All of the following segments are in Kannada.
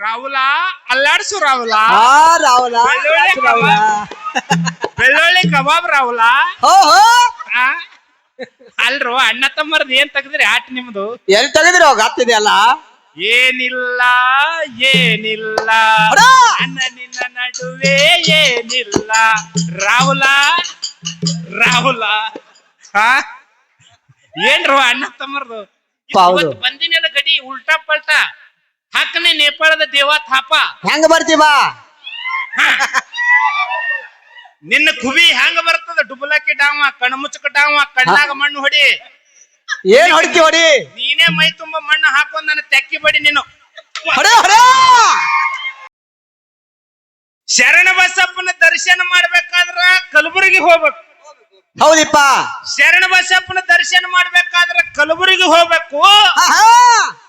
ರಾಹುಲ ಅಲ್ಲಾಡ್ಸು ರಾಹುಲ. ರಾಹುಲ. ಬೆಳ್ಳುಳ್ಳಿ ರಾಹುಲ. ಬೆಳ್ಳುಳ್ಳಿ ಕಬಾಬ್ ರಾಹುಲ. ಹೋ ಹೋ. ಆ? ಅಲ್ರು ಅಣ್ಣ ತಮ್ಮರ್ದು ಏನ್ ತೆಗದ್ರಿ ಆಟ ನಿಮ್ದು? ಎಲ್ಲಿ ತೆಗೆದ್ರಿ ಅವಾಗ ಆಗ್ತಿದೆಯಲ್ಲ ಏನಿಲ್ಲ ಏನಿಲ್ಲ. ಅಣ್ಣ ನನ್ನ ನಡುವೆ ಏನಿಲ್ಲ. ರಾಹುಲ ರಾಹುಲ. ಹಾ? ಏನ್ರು ಅಣ್ಣ ತಮ್ಮರ್ದು? ಬಂದಿನ ಇವತ್ತು ಬಂದಿನೆಲ್ಲ ಗಡಿ ಉಲ್ಟಾ ಪಲ್ಟಾ. ಹಾಕನೆ ನೇಪಾಳದ ದೇವ ಥಾಪ. ಹೆಂಗ ಬರ್ತೀವಾ ನಿನ್ನ ಕುಬಿ ಹೆಂಗ ಬರ್ತದ? ಡುಬಲಾಕಿ ಡಾಮ ಕಣ್ಣು ಮುಚ್ಚಕ ಡಾಮ ಕಣ್ಣಾಗ ಮಣ್ಣು ಹೊಡಿ. ಏನ್ ಹೊಡಿತಿ ಹೊಡಿ? ನೀನೇ ಮೈ ತುಂಬ ಮಣ್ಣು ಹಾಕೊಂಡ್ ನನ್ನ ತೆಕ್ಕಿ ಬಡಿ ನೀನು. ಶರಣ ಬಸಪ್ಪನ ದರ್ಶನ ಮಾಡ್ಬೇಕಾದ್ರ ಕಲಬುರಗಿ ಹೋಗ್ಬೇಕು. ಹೌದಿಪ್ಪ. ಶರಣ ಬಸಪ್ಪನ ದರ್ಶನ ಮಾಡ್ಬೇಕಾದ್ರೆ ಕಲಬುರಗಿ ಹೋಗ್ಬೇಕು.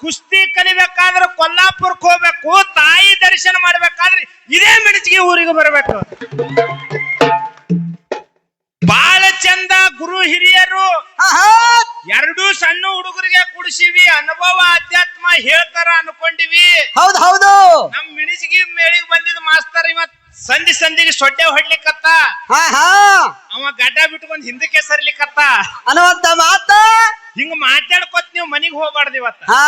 ಕುಸ್ತಿ ಕಲಿಬೇಕಾದ್ರೆ ಕೊಲ್ಲಾಪುರಕ್ಕೆ ಹೋಗ್ಬೇಕು. ತಾಯಿ ದರ್ಶನ ಮಾಡ್ಬೇಕಾದ್ರೆ ಇದೇ ಮಿಣಚಿಗೆ ಊರಿಗೆ ಬರಬೇಕು. ಬಾಳ ಚಂದ ಗುರು ಹಿರಿಯರು. ಎರಡೂ ಸಣ್ಣ ಹುಡುಗರಿಗೆ ಕುಡಿಸಿವಿ. ಅನುಭವ ಅಧ್ಯಾತ್ಮ ಹೇಳ್ತಾರ ಅನ್ಕೊಂಡಿವಿ. ಹೌದು ಹೌದು. ನಮ್ ಮಿಣಿಸಿಗೆ ಮೇಳಿಗೆ ಬಂದಿದ್ ಮಾಸ್ತರ್ ಇವತ್ ಸಂಧಿ ಸಂಧಿಗೆ ಸೊಡ್ಡೆ ಹೊಡ್ಲಿಕ್ಕತ್ತ ಹಾ ಹಾ. ಅವ ಗಡ್ಡ ಬಿಟ್ಕೊಂಡ್ ಹಿಂದಕ್ಕೆ ಸರ್ಲಿಕ್ಕತ್ತ ಅನ್ನುವಂತ ಮಾತ? ಹಿಂಗ ಮಾತಾಡ್ಕೊತ್ ನೀವು ಮನಿಗ್ ಹೋಗ್ಬಾರ್ದು ಇವತ್ತ. ಹಾ.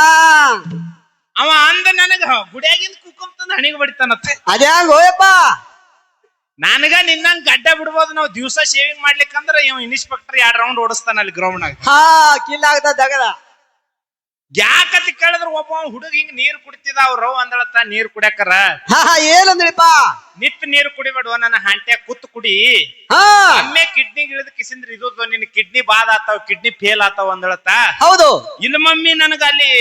ಅವ ಅಂದ ನನಗ ಗುಡಿಯಾಗಿಂದ ಕುಕ್ಕುಮ್ ಹಣಿಗೆ ಬಡಿತಾನತ್ತ. ಅದೇ ಹೋಯಪ್ಪ? ನನಗ ನಿನ್ನಂಗ್ ಗಡ್ಡ ಬಿಡ್ಬೋದು ನಾವು ದಿವಸ ಶೇವಿಂಗ್ ಮಾಡ್ಲಿಕ್ಕಂದ್ರ ಇವ್ ಇನ್ಸ್ಪೆಕ್ಟರ್ ಎರಡ್ ರೌಂಡ್ ಓಡಿಸ್ತಾನ ಅಲ್ಲಿ ಗ್ರೌಂಡ್ ಹಾ ಕಿಲ್ ಆಗದ ದಗದ. ಯಾಕತಿ ಕೇಳಿದ್ರ ಒಬ್ಬ ಹುಡುಗ ಹಿಂಗ್ ನೀರ್ ಕುಡಿತಿದ ಅವ್ರ ಅಂದಳತ್ತ ನೀರ್ ಕುಡ್ಯಾಕರ? ಏನಂದ್ರಿಪ್ಪ? ನಿತ್ ನೀರ್ ಕುಡಿಬೇಡುವ ನನ್ನ ಹಂಟೆ ಕುತ್ತು ಕುಡಿ. ಹಾ. ಒಮ್ಮೆ ಕಿಡ್ನಿ ಇಳಿದ ಕಿಸಿಂದ್ರ ಇದು ನಿನ್ ಕಿಡ್ನಿ ಬಾದ್ ಆತಾವ ಕಿಡ್ನಿ ಫೇಲ್ ಆತಾವ ಅಂದಳತ್ತ. ಹೌದು. ಇನ್ ಮಮ್ಮಿ ನನಗ ಅಲ್ಲಿ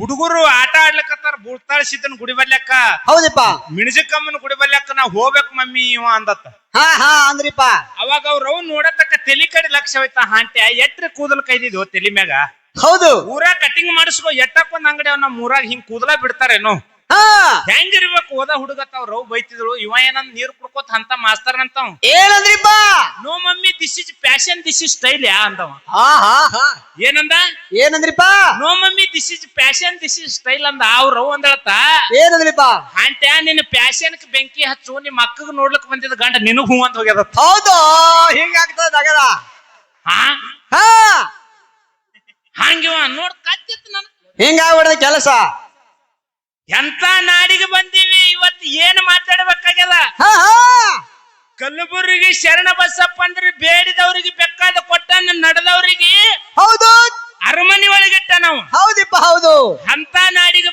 ಹುಡುಗರು ಆಟ ಆಡ್ಲಕತ್ತಾರ ಬುಳ್ತಾಳ ಸಿದ್ದನ್ ಗುಡಿ ಬರ್ಲಕ್ಕ ಹೌದಿಪ್ಪ. ಮಿಣಜಕ್ಕಮ್ಮನ ಗುಡಿ ಬರ್ಲಕ್ಕ ನಾ ಹೋಗ್ಬೇಕು ಮಮ್ಮಿ ಇವ ಅಂದತ್ತ. ಹಾ ಹಾ ಅಂದ್ರಿಪ್ಪ. ಅವಾಗ ಅವ್ರ ಅವ್ ನೋಡತಕ್ಕ ತಲಿ ಕಡೆ ಲಕ್ಷ ಹೋಯ್ತಾ ಹಾಂಟ್ಯ ಎಟ್ರಿ ಕೂದಲ್ ಕೈದಿದ್ವು ತಲಿ ಮ್ಯಾಗ? ಹೌದು. ಊರಾಗ ಕಟಿಂಗ್ ಮಾಡಿಸ್ಕೋ ಎಟ್ಟಕ್ ಒಂದ್ ಅಂಗಡಿ ಅವ್ ನಮ್ಮ ಊರಾಗ ಹಿಂಗ್ ಕೂದಲ ಬಿಡ್ತಾರೇನು. ಹಾ. ಹೆಂಗಿರ್ಬೇಕು ಓದ ಹುಡುಗ ಅವ್ರ ರವ್ ಬೈತಿದ್ರು ಇವ ಏನಂದ್ ನೀರ್ ಕುಡ್ಕೋತ ಅಂತ ಮಾಸ್ತರ್ ಅಂತವ್ ಏನಂದ್ರಿಪ್ಪ no mummy this is passion this is style ಯಾ ಅಂತವ. ಹಾ ಹಾ ಹಾ. ಏನಂದ? ಏನಂದ್ರಿಪ್ಪ? No mummy this is passion this is style ಅಂದ. ಅವ್ರ ರವ್ ಅಂದಳತ್ತ ಏನಂದ್ರಿಪ್ಪ? ಅಂತ ನಿನ್ನ ಪ್ಯಾಶನ್ ಬೆಂಕಿ ಹಚ್ಚು ನಿಮ್ಮ ಅಕ್ಕಗ್ ನೋಡ್ಲಕ್ ಬಂದಿದ್ದ ಗಂಡ ನಿನಗ್ ಹೂ ಅಂತ ಹೋಗ್ಯದ. ಹೌದು ಹಿಂಗಾಗ್ತದ ಹಾ? ಹಾ. ಹಂಗಿವ ನೋಡ್ ಕತ್ತಿತ್ತು ನನ್. ಹಿಂಗಾಗ್ಬಿಡ್ದ ಕೆಲಸ. ಎಂತ ನಾಡಿಗೆ ಬಂದೀವಿ? ಇವತ್ತು ಏನ್ ಮಾತಾಡ್ಬೇಕಾಗ್ಯದ? ಕಲಬುರಗಿ ಶರಣ ಬಸಪ್ಪ ಅಂದ್ರೆ ಬೇಡಿದವ್ರಿಗೆ ಬೇಕಾದ ಕೊಟ್ಟ ನಡೆದವ್ರಿಗೆ ಹೌದು. ಅರಮನೆ ಒಳಗಿಟ್ಟ ನಾವು. ಹೌದಿಪ್ಪ ಹೌದು. ಅಂತ ನಾಡಿಗೆ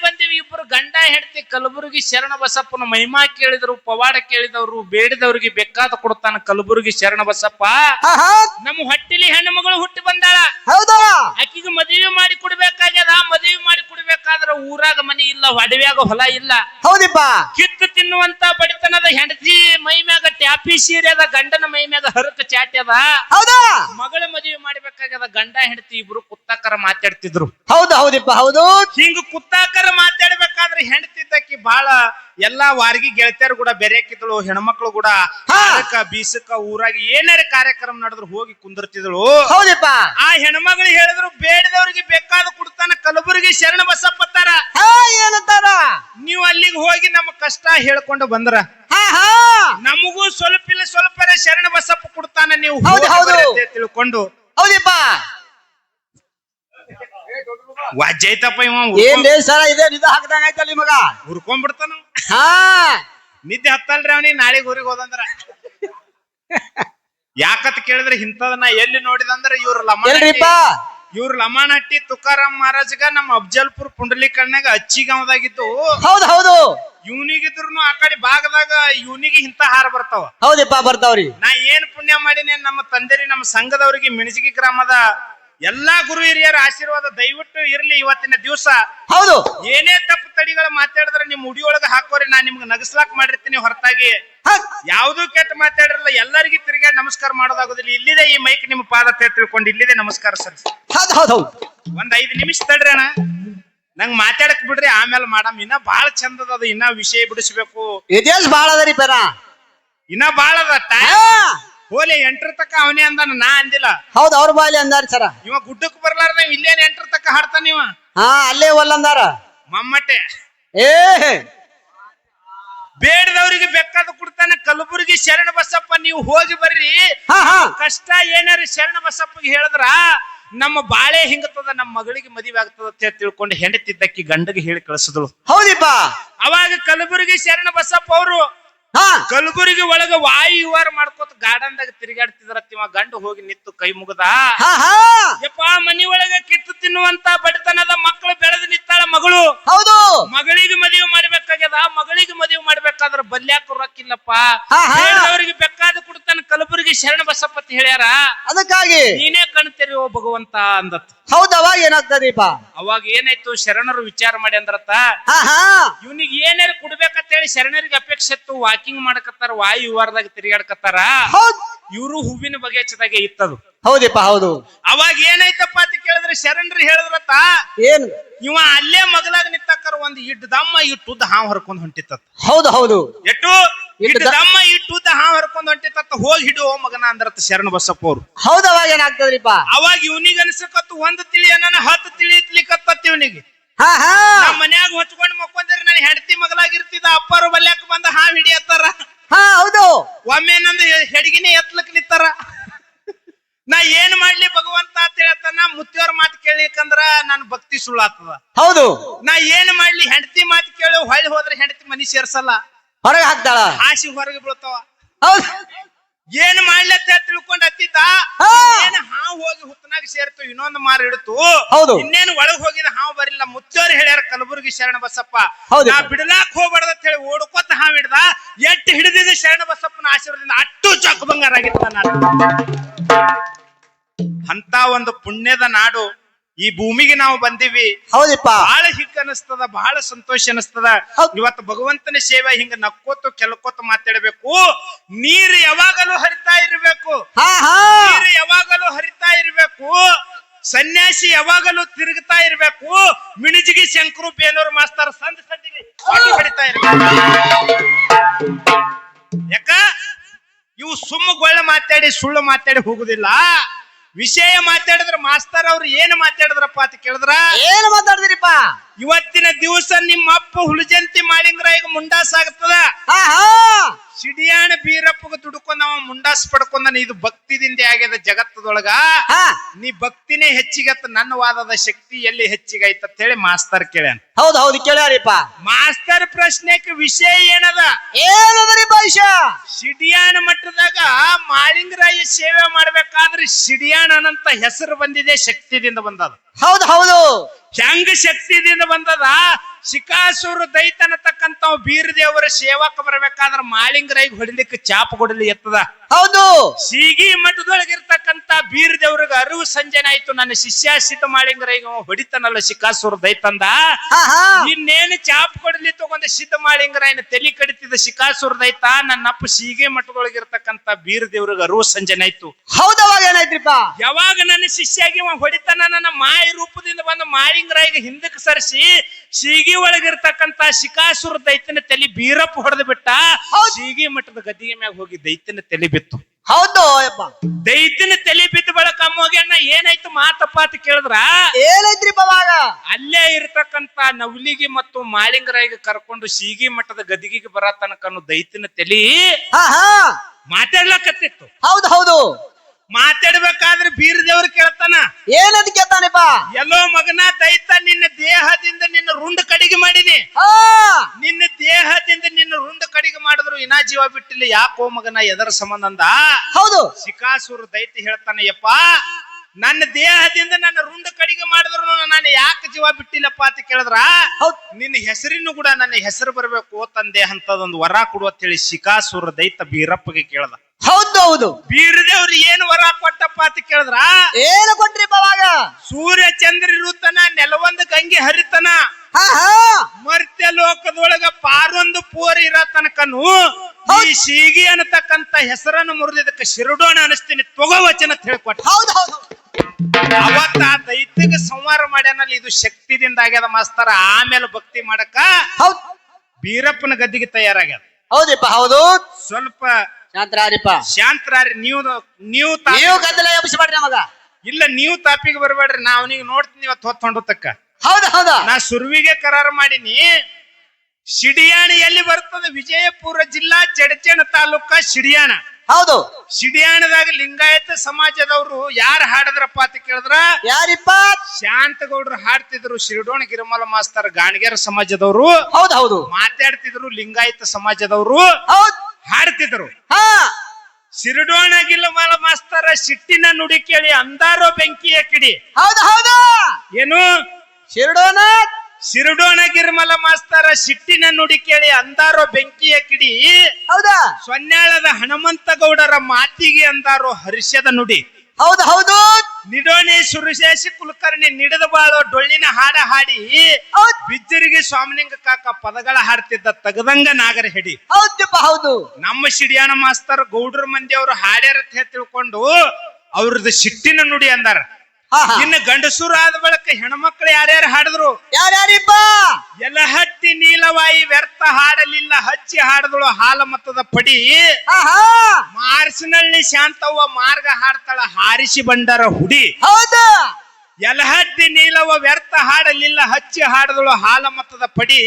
ಗಂಡ ಹೆಂಡತಿ ಕಲಬುರಗಿ ಶರಣ ಬಸಪ್ಪನ ಮಹಿಮಾ ಕೇಳಿದ್ರು ಪವಾಡ ಕೇಳಿದವರು ಬೇಡಿದವ್ರಿಗೆ ಬೇಕಾದ ಕೊಡ್ತಾನ ಕಲಬುರಗಿ ಶರಣ ಬಸಪ್ಪ ನಮ್ಮ ಹೊಟ್ಟಿಲಿ ಹೆಣ್ಣು ಮಗಳು ಹುಟ್ಟಿ ಬಂದಾಳ. ಹೌದಾ? ಆಕಿಗೆ ಮದುವೆ ಮಾಡಿ ಕೊಡ್ಬೇಕಾಗ್ಯದ ಮದುವೆ ಮಾಡಿ ಕೊಡ್ಬೇಕಾದ್ರ ಊರಾಗ ಮನಿ ಇಲ್ಲ ಅಡವ್ಯಾಗ ಹೊಲ ಇಲ್ಲ. ಹೌದಿಪ್ಪ. ಕಿತ್ತು ತಿನ್ನುವಂತ ಬಡಿತನದ ಹೆಂಡತಿ ಮೈ ಮ್ಯಾಗ ಟ್ಯಾಪಿ ಸೀರೆ ಅದ ಗಂಡನ ಮೈ ಮ್ಯಾಗ ಹರಕ ಚಾಟಿ ಅದ. ಹೌದಾ? ಮಗಳ ಮದುವೆ ಮಾಡ್ಬೇಕಾಗ್ಯದ ಗಂಡ ಹೆಂಡತಿ ಇಬ್ರು ಕುತ್ತಾಕರ ಮಾತಾಡ್ತಿದ್ರು. ಹೌದು ಹೌದಿಪ್ಪ ಹೌದು. ಹಿಂಗ ಕುತ್ತಾಕರ ಮಾತಾಡ್ಬೇಕಾದ್ರೆ ಹೆಂಡತಿದ್ದಕ್ಕಿ ಬಹಳ ಎಲ್ಲಾ ವಾರ್ಗಿ ಗೆಳತಿಯರು ಕೂಡ ಬೆರೆಕಿದ್ಳು ಹೆಣ್ಮಕ್ಳು ಕೂಡ ಬೀಸಕ್ಕ ಹಾರಕ ಬೀಸಕ ಊರಾಗ ಏನಾರ ಕಾರ್ಯಕ್ರಮ ನಡೆದ್ರು ಹೋಗಿ ಕುಂದಿರ್ತಿದ್ಳು ಹೌದಪ್ಪ. ಆ ಹೆಣ್ಮಗಳು ಹೇಳಿದ್ರು ಬೇಡದವ್ರಿಗೆ ಬೇಕಾದ ಕುಡ್ತಾನ ಕಲಬುರಗಿ ಶರಣ ಬಸಪ್ಪತ್ತಾರ ಏನಂತಾರ ನೀವು ಅಲ್ಲಿಗೆ ಹೋಗಿ ನಮ್ಮ ಕಷ್ಟ ಹೇಳ್ಕೊಂಡು ಬಂದ್ರ. ನಮಗೂ ಸ್ವಲ್ಪ ಇಲ್ಲ ಸ್ವಲ್ಪ ಶರಣ ಬಸಪ್ಪ ಕೊಡ್ತಾನ ನೀವು ತಿಳ್ಕೊಂಡು. ಹೌದಿಪ್ಪ. ವಜ್ಜೈತಪ್ಪ ಇವ ಏನ್ ಸರ ಇದೆ ನಿದ ಹಾಕ್ದಂಗ ಆಯ್ತಲ್ಲ ನಿಮಗ? ಹುರ್ಕೊಂಡ್ಬಿಡ್ತಾನ ಹಾ. ನಿದ್ದೆ ಹತ್ತಲ್ರಿ ಅವನಿಗೆ ನಾಳೆಗೆ ಊರಿಗೆ ಹೋದಂದ್ರ. ಯಾಕತ್ ಕೇಳಿದ್ರೆ ಇಂಥದನ್ನ ಎಲ್ಲಿ ನೋಡಿದಂದ್ರ ಇವ್ರ ಎಲ್ರಿಪ್ಪ ಲಮಾಣ ಇವ್ರ ಲಮಾಣಟ್ಟಿ ತುಕಾರಾಮ್ ಮಹಾರಾಜ್ಗ ನಮ್ಮ ಅಫ್ಜಲ್ಪುರ್ ಅಚ್ಚಿ ಅಚ್ಚಿಗಾಂವದಾಗಿದ್ದು ಹೌದು ಹೌದು. ಇವ್ನಿಗಿದ್ರು ಆ ಕಡೆ ಭಾಗದಾಗ ಇವನಿಗೆ ಇಂತ ಹಾರ ಬರ್ತಾವ. ಹೌದಪ್ಪ ಬರ್ತಾವ್ರಿ. ನಾ ಏನ್ ಪುಣ್ಯ ಮಾಡಿನೇ ನಮ್ಮ ತಂದೆರಿ ನಮ್ಮ ಸಂಘದವರಿಗೆ ಮಿಣಜಿಗಿ ಗ್ರಾಮದ ಎಲ್ಲಾ ಗುರು ಹಿರಿಯರ ಆಶೀರ್ವಾದ ದಯವಿಟ್ಟು ಇರ್ಲಿ ಇವತ್ತಿನ ದಿವಸ. ಹೌದು. ಏನೇ ತಪ್ಪು ತಡಿಗಳ ಮಾತಾಡಿದ್ರೆ ನಿಮ್ ಉಡಿಯೊಳಗ ಹಾಕೋರಿ ನಾ ನಿಮ್ಗೆ ನಗಸ್ಲಾಕ್ ಮಾಡಿರ್ತೀನಿ ಹೊರತಾಗಿ. ಯಾವ್ದು ಕೆಟ್ಟ ಮಾತಾಡಿರಲ್ಲ ಎಲ್ಲರಿಗೂ ತಿರುಗಿ ನಮಸ್ಕಾರ ಮಾಡೋದಾಗೋದಿಲ್ಲ. ಇಲ್ಲಿದೆ ಈ ಮೈಕ್ ನಿಮ್ಮ ಪಾದ ತಿಳ್ಕೊಂಡು ಇಲ್ಲಿದೆ ನಮಸ್ಕಾರ ಸರ್. ಹೌದು ಹೌದು ಒಂದ್ ಐದು ನಿಮಿಷ ತಡ್ರಿ ಅಣ್ಣ. ನಂಗ್ ಮಾತಾಡಕ್ ಬಿಡ್ರಿ ಆಮೇಲೆ ಮಾಡಮ್. ಇನ್ನ ಬಾಳ ಚಂದದ ಅದು ಇನ್ನ ವಿಷಯ ಬಿಡಿಸ್ಬೇಕು. ಇದೇ ಬಾಳ ಅದರಿ ಪೇರ ಇನ್ನ ಬಾಳ ಅದ ಟೈಮ್ ಹೋಲಿ ಎಂಟ್ರ ತಕ್ಕ ಅವನೇ ಅಂದಾನ ನಾ ಅಂದಿಲ್ಲ. ಹೌದು ಅವ್ರ ಬಾಲಿ ಅಂದಾರ ಸರ. ಇವ ಗುಡ್ಡಕ್ ಬರ್ಲಾರ್ದ ಇಲ್ಲೇನ್ ಎಂಟ್ರ ತಕ್ಕ ಹಾಡ್ತಾನ ಇವ? ಹಾ ಅಲ್ಲೇ ಒಲ್ಲ ಅಂದಾರ. ಮಮ್ಮಟೆ. ಏ ಬೇಡದವ್ರಿಗೆ ಬೆಕ್ಕದ ಕೊಡ್ತಾನೆ ಕಲಬುರಗಿ ಶರಣ ಬಸಪ್ಪ ನೀವು ಹೋಗಿ ಬರ್ರಿ. ಹಾ ಹಾ. ಕಷ್ಟ ಏನಾರ ಶರಣ ಬಸಪ್ಪಗೆ ಹೇಳಿದ್ರ ನಮ್ಮ ಬಾಳೆ ಹಿಂಗತದ ನಮ್ಮ ಮಗಳಿಗೆ ಮದುವೆ ಆಗ್ತದ ಅಂತ ಹೇಳಿ ತಿಳ್ಕೊಂಡು ಹೆಂಡತಿದ್ದಕ್ಕಿ ಗಂಡಗೆ ಹೇಳಿ ಕಳಿಸಿದಳು. ಹೌದಿಪ್ಪ ಅವಾಗ ಕಲಬುರಗಿ ಶರಣ ಬಸಪ್ಪ ಅವರು ಕಲಬುರಗಿ ಒಳಗ ವಾಯು ವಿವಾರ ಮಾಡ್ಕೋತ ಗಾರ್ಡನ್ ದಾಗ ತಿರುಗಾಡ್ತಿದ್ರ ತಿಮ್ಮ ಗಂಡು ಹೋಗಿ ನಿತ್ತು ಕೈ ಮುಗದ. ಯಪ್ಪ ಮನಿ ಒಳಗ ಕಿತ್ತು ತಿನ್ನುವಂತ ಬಡತನದ ಮಕ್ಕಳು ಬೆಳೆದು ನಿತ್ತಾಳ ಮಗಳು. ಹೌದು. ಮಗಳಿಗೆ ಮದುವೆ ಮಾಡ್ಬೇಕಾಗ್ಯದ ಮಗಳಿಗೆ ಮದುವೆ ಮಾಡ್ಬೇಕಾದ್ರ ಬಲ್ಯಾಕ ರೊಕ್ಕಿಲ್ಲಪ್ಪ ಹಾ, ಬೆಕ್ಕಾದ ಕುಡ್ತಾನ ಬೇಕಾದ ಕೊಡ್ತಾನ ಕಲಬುರಗಿ ಶರಣ ಬಸಪ್ಪತಿ ಹೇಳ್ಯಾರ. ಅದಕ್ಕಾಗಿ. ನೀನೇ ಕಣ್ತೇರಿ ಓ ಭಗವಂತ ಅಂದತ್. ಹೌದು ಅವಾಗ ಏನಾಗ್ತದೀಪ? ಅವಾಗ ಏನಾಯ್ತು ಶರಣರು ವಿಚಾರ ಮಾಡಿ ಅಂದ್ರತ್ತ? ಇವನಿಗೆ ಏನೇನು ಕೊಡ್ಬೇಕಂತ ಹೇಳಿ ಶರಣರಿಗೆ ಅಪೇಕ್ಷೆ ಇತ್ತು ವಾಕಿಂಗ್ ಮಾಡಕತ್ತಾರ ವಾಯು ವಿವಾರದಾಗ ತಿರುಗಾಡಕತ್ತಾರ ಹೌದ್. ಇವರು ಹೂವಿನ ಬಗೆ ಹಚ್ಚದಾಗೆ ಇತ್ತದು. ಹೌದಪ್ಪ ಹೌದು. ಅವಾಗ ಏನಾಯ್ತಪ್ಪ ಅಂತ ಕೇಳಿದ್ರೆ ಶರಣ್ರಿ ಹೇಳಿದ್ರತ್ತ ಏನು? ಇವ ಅಲ್ಲೇ ಮಗಲಾಗ ನಿಂತಕ್ಕರ ಒಂದ್ ಇಟ್ಟು ದಮ್ಮ ಇಟ್ಟುದ್ದ ಹಾವ್ ಹರ್ಕೊಂಡ್ ಹೊಂಟಿತ್ತ ಹೌದು ಹೌದು. ಎಟ್ಟು? ಇಟ್ಟು ಇಟ್ಟು ದಮ್ಮ ಇಟ್ಟುದ್ದ ಹಾವ್ ಹರ್ಕೊಂಡ್ ಹೊಂಟಿತ್ತ ಹೋಗಿ ಹಿಡು ಓ ಮಗನ ಅಂದ್ರತ್ತ ಶರಣ ಬಸಪ್ಪ ಅವ್ರು. ಹೌದು ಅವಾಗ ಏನಾಗ್ತದ್ರಿಪ್ಪ ಅವಾಗ ಇವನಿಗೆ ಅನ್ಸಕತ್ತು ಒಂದ್ ತಿಳಿ ಏನಾನ ಹತ್ತು ತಿಳಿ ಇತ್ಲಿಕತ್ತ ಇವನಿಗೆ. ಹಾ ಹಾ. ನಮ್ಮ ಮನ್ಯಾಗ ಹೊಚ್ಕೊಂಡ್ ಮಕ್ಕೊಂದಿರಿ ನನ್ನ ಹೆಂಡತಿ ಮಗಲಾಗಿರ್ತಿದ್ದ ಅಪ್ಪರು ಬಲ್ಯಾಕ ಬಂದ ಹಾವ್ ಹಿಡಿಯತ್ತಾರ. ಹಾ ಹೌದು. ಒಮ್ಮೆ ನಂದು ಹೆಡ್ಗಿನೇ ಎತ್ಲಕ್ ನಿತ್ತಾರ ನಾ ಏನ್ ಮಾಡ್ಲಿ ಭಗವಂತ ಅಂತ ಹೇಳ್ತಾನ ಮುತ್ತಿಯವ್ರ ಮಾತು ಕೇಳಿಕಂದ್ರ ನನ್ ಭಕ್ತಿ ಸುಳ್ಳಾತದ. ಹೌದು. ನಾ ಏನ್ ಮಾಡ್ಲಿ ಹೆಂಡತಿ ಮಾತು ಕೇಳಿ ಹೊಳ್ಳಿ ಹೋದ್ರೆ ಹೆಂಡತಿ ಮನಿ ಸೇರ್ಸಲ್ಲ. ಹೊರಗೆ ಹಾಕ್ತಾಳ. ಆಸಿ ಹೊರಗೆ ಬೀಳ್ತಾವ. ಹೌದು. ಏನ್ ಮಾಡ್ಲತ್ತ ತಿಳ್ಕೊಂಡ್ ಹತ್ತಿದ್ದ. ಏನ್ ಹಾವು ಹೋಗಿ ಹುತ್ತನಾಗ ಸೇರ್ತು ಇನ್ನೊಂದು ಮಾರು ಹಿಡಿತು ಹೌದು. ಇನ್ನೇನು ಒಳಗ್ ಹೋಗಿದ ಹಾವು ಬರಿಲ್ಲ ಮುಚ್ಚೋರು ಹೇಳ್ಯಾರ ಕಲಬುರ್ಗಿ ಶರಣ ಬಸಪ್ಪ. ನಾ ಬಿಡಲಾಕ್ ಹೋಗ್ಬಾರ್ದ ಅಂತ ಹೇಳಿ ಓಡ್ಕೊತ ಹಾವು ಹಿಡ್ದ ಎಟ್ಟು ಹಿಡಿದಿದ ಶರಣ ಬಸಪ್ಪನ ಆಶೀರ್ವಾದದಿಂದ ಅಟ್ಟು ಚೊಕ್ಕ ಬಂಗಾರ ಆಗಿತ್ತ ನಾನು ಅಂತ ಒಂದು ಪುಣ್ಯದ ನಾಡು ಈ ಭೂಮಿಗೆ ನಾವು ಬಂದಿವಿ. ಹೌದಪ್ಪ. ಬಹಳ ಹಿಗ್ ಅನಿಸ್ತದ ಬಹಳ ಸಂತೋಷ ಅನಿಸ್ತದ. ಇವತ್ತು ಭಗವಂತನ ಸೇವೆ ಹಿಂಗ ನಕ್ಕೋತು ಕೆಲಕೋತ ಮಾತಾಡಬೇಕು. ನೀರು ಯಾವಾಗಲೂ ಹರಿತಾ ಇರಬೇಕು. ನೀರು ಯಾವಾಗಲೂ ಹರಿತಾ ಇರಬೇಕು. ಸನ್ಯಾಸಿ ಯಾವಾಗಲೂ ತಿರುಗ್ತಾ ಇರಬೇಕು. ಮಿಣಿಜಿಗಿ ಶಂಕರು ಬೇನೂರು ಮಾಸ್ತಾರ ಸಂದ ಸಂದಿಗೆ ಹೊಡಿ ಹೊಡಿತಾ ಇರ್ಬೇಕು. ಯಾಕ? ಇವು ಸುಮ್ಮ ಗೊಳ್ಳ ಮಾತಾಡಿ ಸುಳ್ಳು ಮಾತಾಡಿ ಹೋಗುದಿಲ್ಲ. ವಿಷಯ ಮಾತಾಡಿದ್ರ ಮಾಸ್ತರ್ ಅವ್ರು ಏನ್ ಮಾತಾಡಿದ್ರಪ್ಪ ಅಂತ ಕೇಳಿದ್ರ? ಏನು ಮಾತಾಡಿದ್ರಿಪ್ಪ? ಇವತ್ತಿನ ದಿವಸ ನಿಮ್ಮ ಅಪ್ಪ ಹುಲಿಜಂತಿ ಮಾಡಿಂದ್ರ ಈಗ ಹಾ ಹಾ ಸಿಡಿಯಾಣ ಬೀರಪ್ಪಗ ದುಡ್ಕೊಂಡ್ ಅವ ಮುಂಡಾಸ್ ಪಡ್ಕೊಂಡನ ಇದು ಭಕ್ತಿದಿಂದ ಆಗ್ಯದ ಜಗತ್ತದೊಳಗ ಹಾ. ನೀ ಭಕ್ತಿನೇ ಹೆಚ್ಚಿಗತ್ತ ನನ್ನ ವಾದದ ಶಕ್ತಿ ಎಲ್ಲಿ ಹೆಚ್ಚಿಗೈತ ಅಂತ ಹೇಳಿ ಮಾಸ್ತರ್ ಕೇಳ್ಯಾನ. ಹೌದ್ ಹೌದು ಕೇಳ್ಯಾರಿಪ್ಪ. ಮಾಸ್ತರ್ ಪ್ರಶ್ನೆಕ್ ವಿಷಯ ಏನದ? ಏನದ್ರಿ ಭವಿಷ್ಯ? ಸಿಡಿಯಾಣ ಮಟ್ಟದಾಗ ಮಾಳಿಂಗರಾಯ ಸೇವೆ ಮಾಡ್ಬೇಕಾದ್ರೆ ಸಿಡಿಯಾಣ ಅಂತ ಹೆಸರು ಬಂದಿದೆ ಶಕ್ತಿದಿಂದ ಬಂದದ. ಹೌದು ಹೌದು. ಹೆಂಗ್ ಶಕ್ತಿದಿಂದ ಬಂದದ? ಶಿಕಾಸುರ ದೈತನತಕ್ಕಂತ ಬೀರದೇವರ ಸೇವಕ ಬರ್ಬೇಕಾದ್ರ ಮಾಳಿಂಗರಾಯಿಗೆ ಹೊಡಿಲಿಕ್ಕೆ ಚಾಪ ಕೊಡಲಿ ಎತ್ತದ. ಹೌದು. ಸೀಗಿ ಮಠದೊಳಗಿರ್ತಕ್ಕಂತ ಬೀರದೇವ್ರಿಗೆ ಅರಿವು ಸಂಜೆನ ಆಯ್ತು. ನನ್ನ ಶಿಷ್ಯಾಸಿತ ಮಾಳಿಂಗರಾಯಿಗೆ ಹೊಡಿತಾನಲ್ಲ ಶಿಕಾಸುರ ದೈತಂದ. ಇನ್ನೇನು ಚಾಪ್ ಕೊಡಲಿ ತಗೊಂಡ ಸಿದ್ಧ ಮಾಳಿಂಗರಾಯನ ತಲೆ ಕಡಿತಿದ ಶಿಕಾಸುರ ದೈತ ನನ್ನಪ್ಪ ಸೀಗೆ ಮಠದೊಳಗಿರ್ತಕ್ಕಂತ ಬೀರದೇವ್ರಿಗೆ ಅರಿವು ಸಂಜೆನ ಆಯ್ತು. ಹೌದು ಅವಾಗ ಏನಾಯ್ತ್ರಿಪ್ಪ? ಯಾವಾಗ ನನ್ನ ಶಿಷ್ಯಾಗಿ ಹೊಡಿತಾನ ನನ್ನ ಮಾಯ ರೂಪದಿಂದ ಬಂದ ಮಾಳಿಂಗರಾಯಿಗೆ ಹಿಂದಕ್ಕೆ ಸರಿಸಿ ಸೀಗಿ ಒಳಗಿರ್ತಕ್ಕಂತ ಶಿಕಾಸುರ ದೈತನ ತಲೆ ಬೀರಪ್ಪ ಹೊಡೆದು ಬಿಟ್ಟ. ಸೀಗಿ ಮಠದ ಗದ್ದಿಗೆ ಮ್ಯಾಗ ಹೋಗಿ ದೈತ್ಯನ ತಲೆ ಬಿತ್ತು. ಹೌದು ದೈತನ ತಲೆ ಬಿದ್ದ ಬಳಕ ಅಮ್ಮೋಗಿ ಅಣ್ಣ ಏನಾಯ್ತು ಮಾತಪ್ಪ? ಅಂತ ಕೇಳಿದ್ರ. ಏನೈತ್ರಿ ಬವಾಗ ಅಲ್ಲೇ ಇರ್ತಕ್ಕಂತ ನವಲಿಗೆ ಮತ್ತು ಮಾಳಿಂಗರಾಯಿಗೆ ಕರ್ಕೊಂಡು ಸೀಗಿ ಮಠದ ಗದಿಗೆಗೆ ಬರ ದೈತ್ಯನ ತಲಿ ಹಾ ಹಾ. ಮಾತಾಡ್ಲಕತ್ತಿತ್ತು. ಹೌದು ಹೌದು. ಮಾತಾಡ್ಬೇಕಾದ್ರೆ ಬೀರದೇವ್ರು ಕೇಳ್ತಾನ. ಏನಂತ ಕೇಳ್ತಾನಪ್ಪ? ಎಲ್ಲೋ ಮಗನ ದೈತ ನಿನ್ನ ದೇಹದಿಂದ ನಿನ್ನ ರುಂಡ ಕಡಿಗೆ ಮಾಡಿನಿ. ನಿನ್ನ ದೇಹದಿಂದ ನಿನ್ನ ರುಂಡ ಕಡಿಗೆ ಮಾಡಿದ್ರು ಇನ್ನ ಜೀವ ಬಿಟ್ಟಿಲ್ಲ. ಯಾಕೋ ಮಗನ ಎದರ ಸಂಬಂಧ ಅಂದ? ಹೌದು. ಸಿಕಾಸುರ ದೈತ ಹೇಳ್ತಾನೆ ಯಪ್ಪ ನನ್ನ ದೇಹದಿಂದ ನನ್ನ ರುಂಡ ಕಡಿಗೆ ಮಾಡಿದ್ರು ನಾನು ಯಾಕೆ ಜೀವ ಬಿಟ್ಟಿಲ್ಲಪ್ಪ ಅಂತ ಕೇಳಿದ್ರ. ನಿನ್ನ ಹೆಸರಿನ ಕೂಡ ನನ್ನ ಹೆಸರು ಬರಬೇಕು ತಂದೆ ಅಂತದೊಂದು ವರ ಕೊಡು ಅಂತ ಹೇಳಿ ಶಿಕಾಸುರ ದೈತ ಬೀರಪ್ಪಗೆ ಕೇಳ್ದ. ಹೌದು ಹೌದು. ಬೀರದೇವ್ರು ಏನು ವರ ಕೊಟ್ಟಪ್ಪ ಅಂತ ಕೇಳಿದ್ರ? ಏನು ಕೊಟ್ರಿ ಸೂರ್ಯ ಚಂದ್ರ ಇರುತ್ತನ ನೆಲವೊಂದು ಗಂಗೆ ಹರಿತನ. ಮರ್ತ್ಯ ಲೋಕದೊಳಗ ಪಾರೊಂದು ಪೋರ್ ಇರೋ ತನಕನು ಈ ಶೀಗಿ ಅನ್ನತಕ್ಕಂತ ಹೆಸರನ್ನು ಮುರಿದಿದ್ದಕ್ಕೆ ಶಿರಡೋಣ ಅನಿಸ್ತೀನಿ ತೊಗವಚನ ವಚನ ಅಂತ ಹೇಳ್ಕೊಟ್ಟ. ಹೌದು ಹೌದು ಅವತ್ತ ಆ ಸಂವಾರ ಸಂಹಾರ ಮಾಡ್ಯಾನಲ್ಲಿ ಇದು ಶಕ್ತಿದಿಂದ ಆಗ್ಯದ ಮಾಸ್ತರ. ಆಮೇಲೆ ಭಕ್ತಿ ಮಾಡಕ ಹೌದು. ಬೀರಪ್ಪನ ಗದ್ದಿಗೆ ತಯಾರಾಗ್ಯದ. ಹೌದಿಪ್ಪ ಹೌದು. ಸ್ವಲ್ಪ ಶಾಂತರಾರಿಪ್ಪ. ಶಾಂತರಾರಿ ನೀವು ನೀವು ನೀವು ಗದ್ದಲ ಎಬ್ಸಿ ಮಾಡ್ರಿ ನಮಗ. ಇಲ್ಲ ನೀವು ತಾಪಿಗೆ ಬರಬೇಡ್ರಿ. ನಾ ಅವನಿಗೆ ನೋಡ್ತೀನಿ ಇವತ್ತು ಹೊತ್ತೊಂಡತಕ್ಕ ಹೌದು ಹೌದಾ. ನಾ ಸುರ್ವಿಗೆ ಕರಾರು ಮಾಡೀನಿ. ಸಿಡಿಯಾಣ ಎಲ್ಲಿ ಬರ್ತದೆ? ವಿಜಯಪುರ ಜಿಲ್ಲಾ ಚಡಚಣ ತಾಲೂಕ ಶಿಡಿಯಾಣ. ಹೌದು. ಸಿಡಿಯಾಣದಾಗ ಲಿಂಗಾಯತ ಸಮಾಜದವರು ಯಾರು ಹಾಡಿದ್ರಪ್ಪ ಅಂತ ಕೇಳಿದ್ರ? ಯಾರಿಪ್ಪ? ಶಾಂತಗೌಡ್ರು ಹಾಡ್ತಿದ್ರು ಶಿರಡೋಣ ಗಿರಿಮಲ ಮಾಸ್ತರ್ ಗಾಣಿಗೆರ ಸಮಾಜದವರು. ಹೌದು ಹೌದು. ಮಾತಾಡ್ತಿದ್ರು ಲಿಂಗಾಯತ ಸಮಾಜದವರು. ಹೌದ್. ಹಾಡ್ತಿದ್ರು. ಹಾ. ಸಿರಡೋಣ ಗಿರಿಮಲ ಮಾಸ್ತರ ಸಿಟ್ಟಿನ ನುಡಿ ಕೇಳಿ ಅಂದಾರೋ ಬೆಂಕಿಯ ಕಿಡಿ ಹೌದು ಹೌದು. ಏನು? ಶಿರಡೋನ ಶಿರಡೋಣ ಗಿರ್ಮಲ ಮಾಸ್ತರ ಸಿಟ್ಟಿನ ನುಡಿ ಕೇಳಿ ಅಂದಾರೋ ಬೆಂಕಿಯ ಕಿಡಿ. ಹೌದಾ? ಸೊನ್ಯಾಳದ ಹನುಮಂತ ಗೌಡರ ಮಾತಿಗೆ ಅಂದಾರೋ ಹರ್ಷದ ನುಡಿ. ಹೌದು ಹೌದು. ನಿಡೋಣಿ ಸುರಶೇಷಿ ಕುಲಕರ್ಣಿ ನಿಡದ ಬಾಳೋ ಡೊಳ್ಳಿನ ಹಾಡ ಹಾಡಿ. ಹೌದ್. ಬಿಜ್ಜರಿಗೆ ಸ್ವಾಮಿಲಿಂಗ ಕಾಕ ಪದಗಳ ಹಾಡ್ತಿದ್ದ ತಗದಂಗ ನಾಗರ ಹಿಡಿ. ಹೌದಪ್ಪ ಹೌದು. ನಮ್ಮ ಶಿಡಿಯಾನ ಮಾಸ್ತರ್ ಗೌಡ್ರ ಮಂದಿ ಅವರು ಹಾಡ್ಯಾರ ಅಂತ ಹೇಳಿ ತಿಳ್ಕೊಂಡು ಅವ್ರದ್ದು ಸಿಟ್ಟಿನ ನುಡಿ ಅಂದಾರ. ಇನ್ನು ಗಂಡಸೂರು ಆದ ಬಳಿಕ ಹೆಣ್ಮಕ್ಳು ಯಾರ್ಯಾರು ಹಾಡಿದ್ರು? ಯಾರ್ಯಾರಿಪ್ಪ? ಹತ್ತಿ ನೀಲವಾಯಿ ವ್ಯರ್ಥ ಹಾಡಲಿಲ್ಲ ಹಚ್ಚಿ ಹಾಡಿದಳು ಹಾಲ ಮತದ ಪಡಿ. ಮಾರ್ಸಿನಲ್ಲಿ ಶಾಂತವ್ವ ಮಾರ್ಗ ಹಾಡ್ತಾಳ ಹಾರಿಸಿ ಬಂಡರ ಹುಡಿ. ಹೌದು. ಎಲಹಟ್ಟಿ ನೀಲವ ವ್ಯರ್ಥ ಹಾಡಲಿಲ್ಲ ಹಚ್ಚಿ ಹಾಡದಳು ಹಾಲ ಮತದ ಪಡಿ.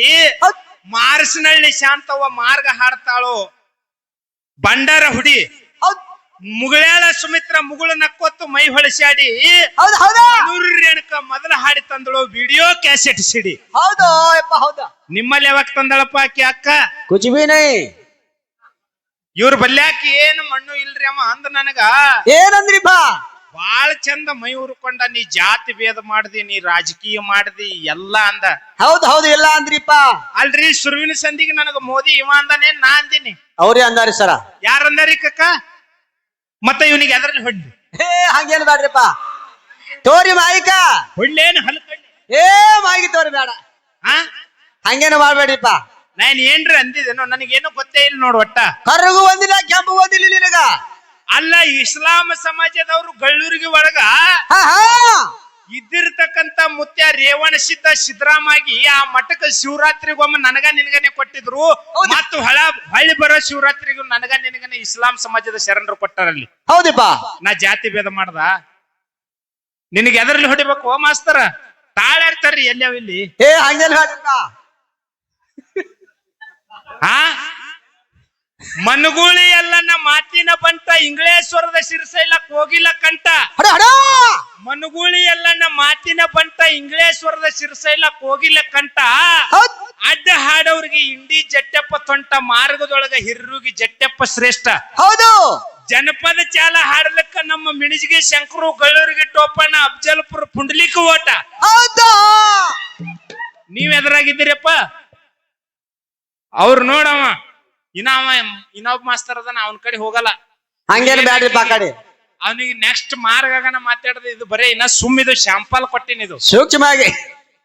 ಮಾರ್ಸಿನಲ್ಲಿ ಮಾರ್ಸಿನಳ್ಳಿ ಶಾಂತವ್ವ ಮಾರ್ಗ ಹಾಡ್ತಾಳು ಬಂಡರ ಹುಡಿ. ಮುಗಳಾಳ ಸುಮಿತ್ರ ಮುಗುಳ ನಕ್ಕೊತ್ತು ಮೈ ಹೊಳಸಾಡಿ ಹೌದು ರೇಣುಕ ಮೊದಲ ಹಾಡಿ ತಂದಳು ವಿಡಿಯೋ ಕ್ಯಾಸೆಟ್ ಸಿಡಿ. ಹೌದು ಯಪ್ಪ ಹೌದು. ನಿಮ್ಮಲ್ಲಿ ಯಾವಾಗ ತಂದಳಪ್ಪ ಆಕಿ ಅಕ್ಕ? ಕುಚ್ ಬಿ ನೈ ಇವ್ರ ಬಲ್ಯಾಕಿ ಏನು ಮಣ್ಣು ಇಲ್ರಿ ಅಮ್ಮ ಅಂದ ನನಗ. ಬಾ ಬಾಳ ಚಂದ ಮೈ ಉರ್ಕೊಂಡ ನೀ ಜಾತಿ ಭೇದ ಮಾಡ್ದಿ ನೀ ರಾಜಕೀಯ ಮಾಡ್ದಿ ಎಲ್ಲಾ ಅಂದ. ಹೌದು ಹೌದು ಇಲ್ಲ ಅಂದ್ರಿಪ್ಪ. ಅಲ್ರಿ ಸುರುವಿನ ಸಂದಿಗೆ ನನಗ ಮೋದಿ ಇವ ಅಂದನೇ ನಾ ಅಂದಿನಿ. ಅವ್ರೇ ಅಂದಾರಿ ಸರ. ಯಾರಂದಾರಿ ಕಕ್ಕ? ಮತ್ತ ಇವನಿಗೆ ಅದರಲ್ಲಿ ಹೊಡ್ಲಿ? ಹೇ ಹಂಗೇನು ಬೇಡ್ರಿಪ್ಪ ತೋರಿ ಮಾಯಿಕ. ಹೊಡ್ಲೇನು ಹಲ್ ಏ ಮಾಯಿ ತೋರಿ ಬೇಡ. ಹಂಗೇನು ಮಾಡ್ಬೇಡ್ರಿಪ್ಪ. ನಾನು ಏನ್ರಿ ಅಂದಿದ್ದೇನೋ ನನಗೇನು ಗೊತ್ತೇ ಇಲ್ಲ ನೋಡು ಒಟ್ಟ. ಕರಗು ಒಂದಿಲ್ಲ ಕೆಂಪು ಒಂದಿಲ್ಲ ನಿನಗ. ಅಲ್ಲ ಇಸ್ಲಾಂ ಸಮಾಜದವರು ಗಳ್ಳೂರಿಗೆ ಒಳಗ ಹಾ ಹಾ. ಇದ್ದಿರ್ತಕ್ಕಂತ ಮುತ್ಯ ರೇವಣಸಿದ್ದ ಸಿದ್ದರಾಮಾಗಿ ಆ ಮಠಕ್ಕೆ ಶಿವರಾತ್ರಿಗೊಮ್ಮೆ ನನಗ ನಿನಗನೆ ಕೊಟ್ಟಿದ್ರು. ಮತ್ತು ಹಳ ಹಳ್ಳಿ ಬರೋ ಶಿವರಾತ್ರಿಗೂ ನನಗ ನಿನಗನೆ ಇಸ್ಲಾಂ ಸಮಾಜದ ಶರಣರು ಕೊಟ್ಟಾರಲ್ಲಿ. ಹೌದಿಪ್ಪ ನಾ ಜಾತಿ ಭೇದ ಮಾಡ್ದ. ನಿನಗೆ ಎದರಲ್ಲಿ ಹೊಡಿಬೇಕು ಓ ಮಾಸ್ತರ? ತಾಳಾಡ್ತಾರ್ರಿ ಎಲ್ಲಾವ ಇಲ್ಲಿ? ಏ ಹಂಗೆಲ್ಲ ಹಾ? ಮನುಗೂಳಿ ಎಲ್ಲನ ಮಾತಿನ ಬಂತ ಇಂಗ್ಲೇಶ್ವರದ ಶಿರಸೈಲಕ್ ಹೋಗಿಲ್ಲ ಕಂಟ ಹಡ ಹಡ! ಮನುಗೂಳಿ ಎಲ್ಲನ್ನ ಮಾತಿನ ಬಂತ ಇಂಗ್ಲೇಶ್ವರದ ಶಿರಸೈಲಕ್ ಹೋಗಿಲ್ಲ ಕಂಟ ಹೌದ್. ಅಡ್ಡ ಹಾಡೋರಿಗೆ ಇಂಡಿ ಜಟ್ಟೆಪ್ಪ ತೊಂಟ ಮಾರ್ಗದೊಳಗ ಹಿರ್ರುಗಿ ಜಟ್ಟೆಪ್ಪ ಶ್ರೇಷ್ಠ. ಹೌದು. ಜನಪದ ಚಾಲ ಹಾಡ್ಲಕ್ಕ ನಮ್ಮ ಮಿಣಿಜಿಗೆ ಶಂಕರು ಗಳ್ಳೂರಿಗೆ ಟೋಪಣ್ಣ ಅಫ್ಜಲ್ಪುರ ಪುಂಡ್ಲಿಕ್ ಓಟ. ಹೌದು. ನೀವ್ ಎದುರಾಗಿದ್ದೀರಪ್ಪ? ಅವ್ರು ನೋಡವ. ಇನ್ನ ಅವ ಇನ್ನೊಬ್ಬ ಮಾಸ್ತರ್ ಅದನ್ನ ಅವನ ಕಡೆ ಹೋಗಲ್ಲ. ಹಂಗೇನು ಬ್ಯಾಡ್ರಿ ಆ ಕಡೆ. ಅವನಿಗೆ ನೆಕ್ಸ್ಟ್ ಮಾರ್ಗಾಗನ ಮಾತಾಡದ ಇದು ಬರೇ ಇನ್ನ ಸುಮ್ ಇದು ಶಾಂಪಲ್ ಕೊಟ್ಟಿನ ಇದು. ಸೂಕ್ಷ್ಮವಾಗಿ.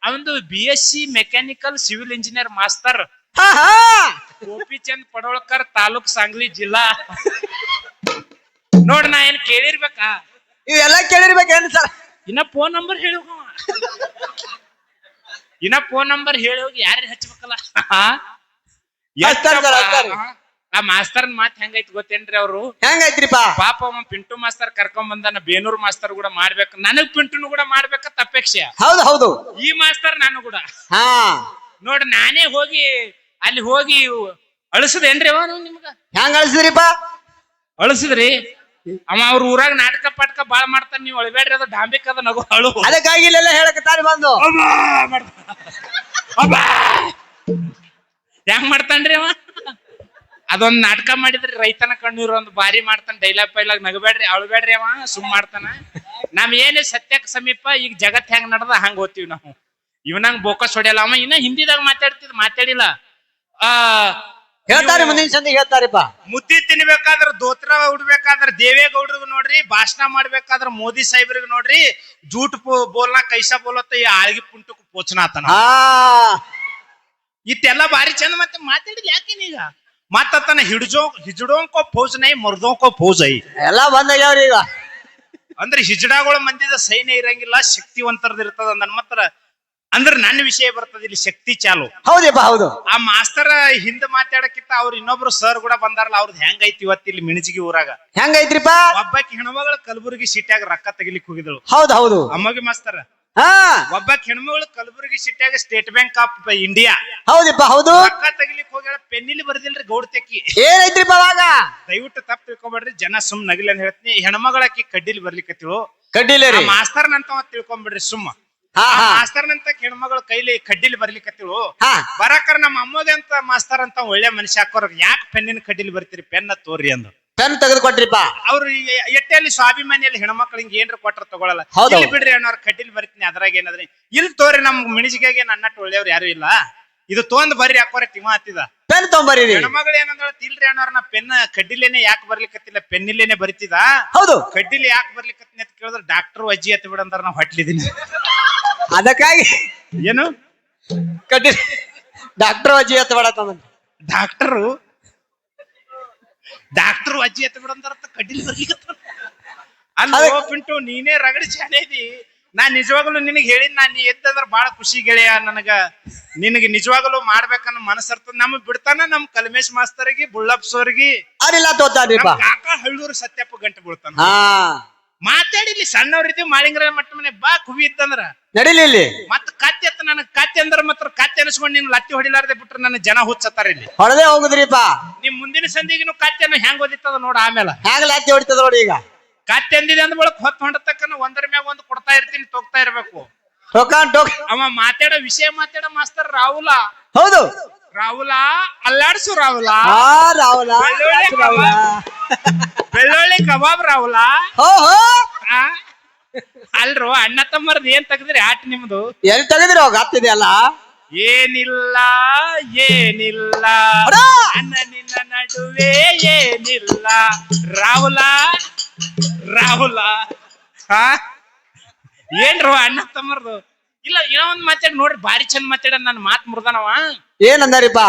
ಅವಂದು B S C mechanical civil engineer master ಹಾ ಹಾ. ಗೋಪಿಚಂದ್ ಪಡೋಳ್ಕರ್ ತಾಲೂಕ್ ಸಾಂಗ್ಲಿ ಜಿಲ್ಲಾ. ನೋಡ್ ನಾ ಏನ್ ಕೇಳಿರ್ಬೇಕಾ? ಇವೆಲ್ಲ ಕೇಳಿರ್ಬೇಕೇನು ಸರ್? ಇನ್ನ ಫೋನ್ ನಂಬರ್ ಹೇಳಿ ಇನ್ನ ಫೋನ್ ನಂಬರ್ ಹೇಳಿ ಹೋಗಿ ಯಾರು ಹಚ್ಬೇಕಲ್ಲ. ಆ ಮಾಸ್ತರ್ ಮಾತ್ ಹೆಂಗೈತಿ ಗೊತ್ತೇನ್ರಿ ಅವ್ರು? ಹೆಂಗೈತ್ರಿಪ್ಪ ಪಾಪ ಅವ ಪಿಂಟು ಮಾಸ್ತರ್ ಕರ್ಕೊಂಡ್ ಬಂದಾನ ಬೇನೂರ್ ಮಾಸ್ತರ್ ಕೂಡ ಮಾಡ್ಬೇಕು. ನನಗ್ ಪಿಂಟುನು ಕೂಡ ಮಾಡ್ಬೇಕ ಅಪೇಕ್ಷೆ. ಹೌದು ಹೌದು. ಈ ಮಾಸ್ತರ್ ನಾನು ಕೂಡ. ಹಾ. ನೋಡ್ರಿ ನಾನೇ ಹೋಗಿ ಅಲ್ಲಿ ಹೋಗಿ ಅಳಿಸದೇನ್ರಿ ಅವ ನಿಮ್ಗ? ಹೆಂಗ್ ಅಳಿಸಿದ್ರಿಪ್ಪ ಅಳಿಸಿದ್ರಿ? ಅವ ಅವ್ರ ಊರಾಗ ನಾಟಕ ಪಾಟಕ ಬಾಳ ಮಾಡ್ತಾನ ನೀವು ಅಳಬೇಡ್ರಿ ಅದು ಡಾಂಬಿಕ್ ಅದ ನಗು ಅಳು. ಅದಕ್ಕಾಗಿ ಇಲ್ಲೆಲ್ಲ ಹೇಳಕತ್ತಾರಿ ಬಂದು. ಅಬ್ಬಾ ಮಾಡ್ತಾನ. ಹೆಂಗ್ ಮಾಡ್ತಾನ್ರಿ ಅವ? ಅದೊಂದ್ ನಾಟಕ ಮಾಡಿದ್ರಿ ರೈತನ ಕಣ್ಣೀರು ಒಂದು ಬಾರಿ ಮಾಡ್ತಾನ ಡೈಲಾಗ್ ಪೈಲಾಗ್ ನಗಬೇಡ್ರಿ ಅಳ್ಬೇಡ್ರಿ ಅವ ಸುಮ್ ಮಾಡ್ತಾನ. ನಮ್ ಏನೇ ಸತ್ಯಕ್ ಸಮೀಪ ಈಗ ಜಗತ್ ಹೆಂಗ್ ನಡ್ದ ಹಂಗ ಓದ್ತೀವಿ ನಾವು. ಇವನಂಗ್ ಬೋಕಸ್ ಹೊಡೆಯಲ್ಲ ಅವ ಇನ್ನ ಹಿಂದಿದಾಗ ಮಾತಾಡ್ತಿದ್ ಮಾತಾಡಿಲ್ಲ. ಆ ಹೇಳ್ತಾರೆ ನೀವು ಮುಂದಿನ ಸಂದಿ ಹೇಳ್ತಾರಪ್ಪ. ಮುದ್ದಿ ತಿನ್ಬೇಕಾದ್ರ ದೋತ್ರ ಉಡ್ಬೇಕಾದ್ರ ದೇವೇಗೌಡರಿಗೂ ನೋಡ್ರಿ ಭಾಷಣ ಮಾಡ್ಬೇಕಾದ್ರ ಮೋದಿ ಸಾಹೇಬ್ರಿಗೂ ನೋಡ್ರಿ ಜೂಟ್ ಬೋಲ್ನ ಕೈಸಾ ಬೋಲತ್ತ ಈ ಆಳ್ಗಿ ಪುಂಟಕ್ ಪೋಚನಾತನ. ಹಾ ಇಟ್ಟೆಲ್ಲ ಬಾರಿ ಚಂದ ಮತ್ತೆ ಮಾತಾಡಿದ್ ಯಾಕೇನೀಗ ಮತ್ತತನ ಹಿಡ್ಜೋ ಹಿಜಡೋಂಕೋ ಫೌಜ್ ನೈ ಮರ್ದೋಂಕೋ ಫೌಜ್ ಐ. ಎಲ್ಲ ಬಂದಾಗ್ಯಾವ್ರಿ ಈಗ. ಅಂದ್ರೆ ಹಿಜಡಾಗಳ ಮಂದಿದ ಸೈನ್ ಇರಂಗಿಲ್ಲ ಶಕ್ತಿವಂತರದ ಇರ್ತದ ನನ್ನ ಮಾತ್ರ. ಅಂದ್ರೆ ನನ್ನ ವಿಷಯ ಬರ್ತದ ಇಲ್ಲಿ ಶಕ್ತಿ ಚಾಲು. ಹೌದಪ್ಪ ಹೌದು. ಆ ಮಾಸ್ತರ ಹಿಂದ ಮಾತಾಡಕ್ಕಿಂತ ಅವ್ರ ಇನ್ನೊಬ್ರು ಸರ್ ಕೂಡ ಬಂದಾರಲ್ಲ ಅವ್ರದ್ ಹೆಂಗೈತಿ ಇವತ್ತು ಇಲ್ಲಿ ಮಿಣಜಿಗಿ ಊರಾಗ? ಹೆಂಗೈತ್ರಿಪ್ಪ ಒಬ್ಬಾಕಿ ಹೆಣ್ಮಗಳ ಕಲಬುರಗಿ ಸಿಟ್ಯಾಗ ರೊಕ್ಕ ತೆಗಿಲಿಕ್ಕೆ ಹೋಗಿದಳು ಹೌದು ಹೌದು. ಅಮ್ಮಗೆ ಮಾಸ್ತರ. ಹಾ. ಒಬ್ಬ ಹೆಣ್ಮಗಳು ಕಲಬುರಗಿ ಸಿಟ್ಯಾಗ ಸ್ಟೇಟ್ ಬ್ಯಾಂಕ್ ಆಫ್ ಇಂಡಿಯಾ ಹೌದಿಪ್ಪ ಹೌದು. ರೊಕ್ಕ ತೆಗಿಲಿಕ್ಕೆ ಹೋಗ್ಯಾಳ ಪೆನ್ನಿಲಿ ಬರ್ದಿಲ್ರಿ ಗೌಡ್ತೆಕ್ಕಿ. ಏನೈತ್ರಿಪ್ಪ ಅವಾಗ? ದಯವಿಟ್ಟು ತಪ್ಪು ತಿಳ್ಕೊಬೇಡ್ರಿ ಜನ ಸುಮ್ ನಗಿಲ್ ಅಂತ ಹೇಳ್ತೀನಿ. ಹೆಣ್ಮಗಳಾಕಿ ಕಡ್ಡಿಲಿ ಬರ್ಲಿಕ್ಕತ್ತಿಳು ಕಡ್ಡಿಲೆ ರೀ? ಮಾಸ್ತರ್ನಂತ ಅವ ತಿಳ್ಕೊಂಬಿಡ್ರಿ ಸುಮ್ಮ. ಹಾ ಮಾಸ್ತರ್ನಂತ ಹೆಣ್ಮಗಳ ಕೈಲಿ ಕಡ್ಡಿಲಿ ಬರ್ಲಿಕ್ಕತ್ತಿಳು ಹಾ. ಬರಾಕರ ನಮ್ಮ ಅಮ್ಮಗೆ ಅಂತ ಮಾಸ್ತರ್ ಅಂತ ಒಳ್ಳೆ ಮನುಷ್ಯ ಹಾಕೋರ್. ಯಾಕೆ ಪೆನ್ನಿನ ಕಡ್ಡಿಲಿ ಬರ್ತೀರಿ? ಪೆನ್ನ ತೋರಿ ಅಂದು. ಪೆನ್ ತೆಗೆದು ಕೊಟ್ರಿಪ್ಪ ಅವ್ರು ಎಟ್ಟೆಯಲ್ಲಿ ಸ್ವಾಭಿಮಾನಿಯಲ್ಲಿ ಹೆಣ್ಮಕ್ಳಿಗೆ ಏನ್ರ ಕೊಟ್ರ ತಗೊಳಲ್ಲ. ಹೌದು. ಇಲ್ಲಿ ಬಿಡ್ರಿ ಅನ್ನೋರ್ ಕಟ್ಟಿಲ್ ಬರ್ತೀನಿ ಅದ್ರಾಗ ಏನಾದ್ರೆ. ಇಲ್ಲಿ ತೋರಿ ನಮ್ ಮಿಣಿಜಿಗೆ ನನ್ನ ಒಳ್ಳೆಯವ್ರು ಯಾರು ಇಲ್ಲ. ಇದು ತೊಂದ್ ಬರ್ರಿ ಯಾಕೋರ ತಿಮ ಹತ್ತಿದ. ಪೆನ್ ತೊಂಬರಿ ಹೆಣ್ಮಗಳು ಏನಂದ್ರ ಅನ್ನೋರ್ ನಾ ಪೆನ್ ಕಡ್ಡಿಲೇನೆ ಯಾಕೆ ಬರ್ಲಿಕ್ಕತ್ತಿಲ್ಲ ಪೆನ್ನಿಲೇನೆ ಬರಿತಿದ? ಹೌದು. ಕಡ್ಡಿಲಿ ಯಾಕೆ ಬರ್ಲಿಕ್ಕತ್ತೀನಿ ಅಂತ ಕೇಳಿದ್ರೆ ಡಾಕ್ಟರ್ ಅಜ್ಜಿ ಅತ್ತಿ ಬಿಡಂದ್ರ ನಾ ಹೊಟ್ಲಿದೀನಿ. ಅದಕ್ಕಾಗಿ ಏನು? ಕಡ್ಡಿ ಡಾಕ್ಟರ್ ಅಜ್ಜಿ ಅತ್ತಿ ಬಿಡತ್ತ ಡಾಕ್ಟರು? ಡಾಕ್ಟರ್ ಅಜ್ಜಿ ಎತ್ತ ಅಲ್ಲ ಅದಕ್ಕೆ- ಪಿಂಟು ನೀನೇ ರಗಡಿ ಇದಿ. ನಾ ನಿಜವಾಗ್ಲೂ ನಿನಗೆ ಹೇಳಿದ್ ನಾ ನೀ ಎತ್ತಂದ್ರ ಬಾಳ ಖುಷಿ ಗೆಳೆಯ ನನಗ. ನಿನಗೆ ನಿಜವಾಗ್ಲೂ ಮಾಡ್ಬೇಕನ್ನೋ ಮನಸ್ಸರ್ತದ ನಮ್ ಬಿಡ್ತಾನ ನಮ್ ಕಲ್ಮೇಶ್ ಮಾಸ್ತರ್ಗಿ ಬುಳ್ಳಪ್ಸೋರ್ಗಿ ಹಳ್ಳೂರು ಸತ್ಯಪ್ಪ ಗಂಟೆ ಬೀಳ್ತಾನ. ಮಾತಾಡಿಲಿ ಸಣ್ಣವ್ರಿದ್ದೀವಿ ಮಾಳಿಂಗ್ರ ಮಟ್ಟ ಮನೆ ಬಾ ಕುವಿ ಇತ್ತಂದ್ರ ನಡಿಲಿ ಇಲ್ಲಿ. ಮತ್ ಕತ್ತೆ ಅತ್ತ ನನಗ್ ಕತ್ತೆ ಅಂದ್ರ ಮಾತ್ರ ಕತ್ತೆ ಅನಿಸ್ಕೊಂಡು ನೀನು ಲತ್ತಿ ಹೊಡಿಲಾರ್ದೆ ಬಿಟ್ರೆ ನನ್ನ ಜನ ಹುಚ್ಚತ್ತಾರ ಇಲ್ಲಿ. ಹೊಡೆದೇ ಹೋಗುದ್ರಿಪ್ಪ. ನಿಮ್ ಮುಂದಿನ ಸಂದಿಗಿನ ಕತ್ತೆನ ಹೆಂಗ್ ಓದಿತ್ತದ ನೋಡ ಆಮೇಲೆ. ಹೆಂಗ್ ಲತ್ತಿ ಹೊಡಿತದ ನೋಡಿ ಈಗ? ಕತ್ತೆ ಅಂದಿದೆ ಅಂದ ಬಳಕ ಹೊತ್ತು ಹೊಂಡತಕ್ಕನ ಒಂದರ ಮ್ಯಾಗ ಒಂದು ಕೊಡ್ತಾ ಇರ್ತೀನಿ ತೋಗ್ತಾ ಇರ್ಬೇಕು. ಟೋಕಾನ್ ಟೋಕ್ ಅವ ಮಾತಾಡೋ ವಿಷಯ ಮಾತಾಡೋ ಮಾಸ್ತರ್ ರಾಹುಲ. ಹೌದು. ರಾಹುಲ? ಅಲ್ಲಾಡ್ಸು ರಾಹುಲ? ರಾಹುಲ ಬೆಳ್ಳುಳ್ಳಿ ರಾಹುಲ. ಬೆಳ್ಳುಳ್ಳಿ ಕಬಾಬ್ ರಾಹುಲ? ಹೋ ಹೋ. ಆ? ಅಲ್ರು ಅಣ್ಣ ತಮ್ಮರ್ದು ಏನ್ ತೆಗದ್ರಿ ಆಟ ನಿಮ್ದು? ಎಲ್ಲಿ ತೆಗೆದ್ರಿ ಅವಾಗ ಹತ್ತಿದೆಯಲ್ಲ ಏನಿಲ್ಲ ಏನಿಲ್ಲ. ಅಡ! ಅಣ್ಣ ನಿನ್ನ ನಡುವೆ ಏನಿಲ್ಲ. ರಾಹುಲ? ರಾಹುಲ? ಹಾ ಏನ್ರು ಅಣ್ಣ ತಮ್ಮರ್ದು? ಇಲ್ಲ ಏನೋ ಒಂದ್ ಮಾತಾಡ್ ನೋಡ್ರಿ ಭಾರಿ ಚಂದ ಮಾತಾಡ ನನ್ನ ಮಾತ್ ಮುರ್ದನವ. ಏನಂದಾರಿಪ್ಪ?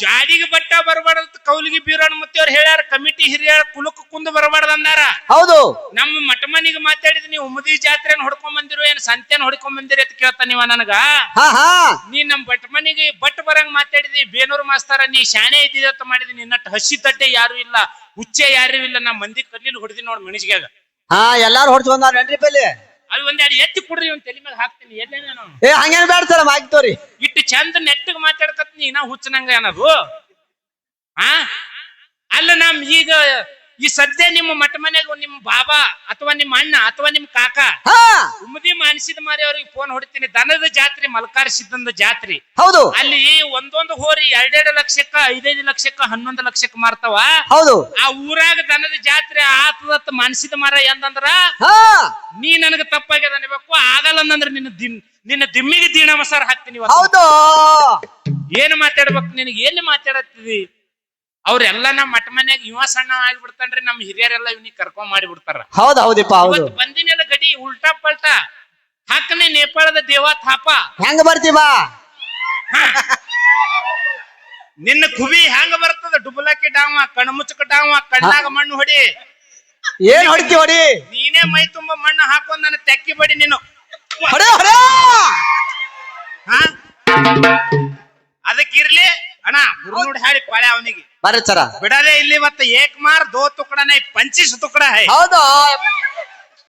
ಜಾಡಿಗೆ ಬಟ್ಟ ಬರಬಾರ್ದು ಕೌಲಿಗೆ ಬೀರೋಣ ಮತ್ತೆ ಅವ್ರು ಹೇಳ್ಯಾರ ಕಮಿಟಿ ಹಿರಿಯ ಕುಲಕ್ ಕುಂದು ಬರಬಾರ್ದು ಅಂದಾರ. ಹೌದು. ನಮ್ಮ ಮಟಮನಿಗೆ ಮಾತಾಡಿದ ನೀವು ಉಮದಿ ಜಾತ್ರೆನ ಹೊಡ್ಕೊಂಡ್ ಬಂದಿರೋ ಏನ್ ಸಂತೆನ ಹೊಡ್ಕೊಂಡ್ ಬಂದಿರಿ ಅಂತ ಕೇಳ್ತಾ ನೀವ ನನಗ? ಹಾ ಹಾ. ನೀ ನಮ್ ಬಟಮನಿಗೆ ಬಟ್ ಬರಂಗ್ ಮಾತಾಡಿದಿ ಬೇನೂರು ಮಾಸ್ತಾರ ನೀ ಶಾಣೆ ಇದ್ದಿದ ಅಂತ ಮಾಡಿದಿ ನಿನ್ನಟ್ ಹಸಿ ತಟ್ಟೆ ಯಾರು ಇಲ್ಲ ಹುಚ್ಚೆ ಯಾರು ಇಲ್ಲ ನಾ ಮಂದಿ ಕಲ್ಲಿಲ್ ಹೊಡೆದಿ ನೋಡ್ ಮಣಿಜ್ಗ್ಯಾಗ ಹಾ ಎಲ್ಲಾರು ಹೊಡ್ಸ್ ಬಂದ್ರಿ ಪಲ್ಲಿ? ಅಲ್ಲಿ ಒಂದೆರಡು ಎತ್ತಿ ಕುಡ್ರಿ ಒಂದ್ ತಲೆ ಮೇಲೆ ಹಾಕ್ತೀನಿ. ಎಲ್ಲೇ ನಾನು? ಏ ಹಂಗೇನ್ ಬೇಡ ಸರ್ ತೋರಿ. ಇಟ್ಟು ಚಂದ ನೆಟ್ಟಗ್ ಮಾತಾಡ್ಕತ್ನಿ ನಾ ಹುಚ್ಚನಂಗ ಅನ್ನೋದು ಆ? ಅಲ್ಲ ನಮ್ ಈಗ ಈ ಸದ್ಯ ನಿಮ್ಮ ಮಠ ಮನೆಗೆ ನಿಮ್ಮ ಬಾಬಾ ಅಥವಾ ನಿಮ್ಮ ಅಣ್ಣ ಅಥವಾ ನಿಮ್ಮ ಕಾಕ ಹಾ. ಉಮ್ಮದಿ ಮಾನಸಿದ ಮಾರಿ ಅವ್ರಿಗೆ ಫೋನ್ ಹೊಡಿತೀನಿ. ದನದ ಜಾತ್ರೆ ಮಲ್ಕಾರ್ ಸಿದ್ದಂದ ಜಾತ್ರೆ. ಹೌದು. ಅಲ್ಲಿ ಒಂದೊಂದು ಹೋರಿ ಎರಡೆರಡು ಲಕ್ಷಕ್ಕ ಐದೈದು ಲಕ್ಷಕ್ಕ ಹನ್ನೊಂದು ಲಕ್ಷಕ್ಕ ಮಾರ್ತಾವ. ಹೌದು. ಆ ಊರಾಗ ದನದ ಜಾತ್ರೆ ಆತದತ್ತ ಮಾನಸಿದ ಮಾರ ಎಂದಂದ್ರ ಹಾ. ನೀ ನನಗ ತಪ್ಪಾಗ್ಯದ ಅನ್ಬೇಕು. ಆಗಲ್ಲ ಅಂದ್ರೆ ನಿನ್ನ ದಿನ್ ನಿನ್ನ ದಿಮ್ಮಿಗೆ ದೀಣ ಮಸಾರ ಹಾಕ್ತೀನಿ ಇವತ್ತು. ಹೌದು. ಏನ್ ಮಾತಾಡ್ಬೇಕು? ನಿನಗೆ ಎಲ್ಲಿ ಮಾತಾಡತ್ತಿದಿ? ಅವ್ರೆಲ್ಲ ನಮ್ಮ ಮಠ ಮನ್ಯಾಗ ಇವ ಸಣ್ಣ ಆಗ್ಬಿಡ್ತಾನ್ರಿ ನಮ್ಮ ಹಿರಿಯರೆಲ್ಲ ಇವನಿಗೆ ಕರ್ಕೊಂಡ್ ಮಾಡಿ ಬಿಡ್ತಾರ ಹೌದು ಹೌದಿಪ್ಪ ಹೌದು. ಇವತ್ತು ಬಂದಿನೆಲ್ಲ ಗಡಿ ಉಲ್ಟಾ ಪಲ್ಟಾ. ಹಾಕನೆ ನೇಪಾಳದ ದೇವ ಥಾಪ. ಹೆಂಗ ಬರ್ತೀವ ನಿನ್ನ ಕುಬಿ ಹೆಂಗ ಬರ್ತದ? ಡುಬಲಕ್ಕಿ ಡಾವ ಕಣ್ಮುಚ್ಚಕ ಡಾವ ಕಣ್ಣಾಗ ಮಣ್ಣು ಹೊಡಿ. ಏನ್ ಹೊಡಿತಿ ಹೊಡಿ? ನೀನೇ ಮೈ ತುಂಬ ಮಣ್ಣು ಹಾಕೊಂಡ್ ನನ್ನ ತೆಕ್ಕಿ ಬಡಿ ನೀನು. ಹೊಡೆ ಹೊಡೆ! ಹಾ. ಅದಕ್ಕಿರ್ಲಿ ಅಣ್ಣ ಗುರುನೋಡ್ ಹೇಳಿ ಪಾಳೆ ಅವನಿಗೆ. ಬರ್ರಿ ಸರ ಬಿಡಲೇ ಇಲ್ಲಿ ಮತ್ತೆ ಏಕ್ ಮಾರ್ ದೋ ತುಕಡನೆ ಪಂಚಿಸ್ ತುಕಡ ಹೈ. ಹೌದು.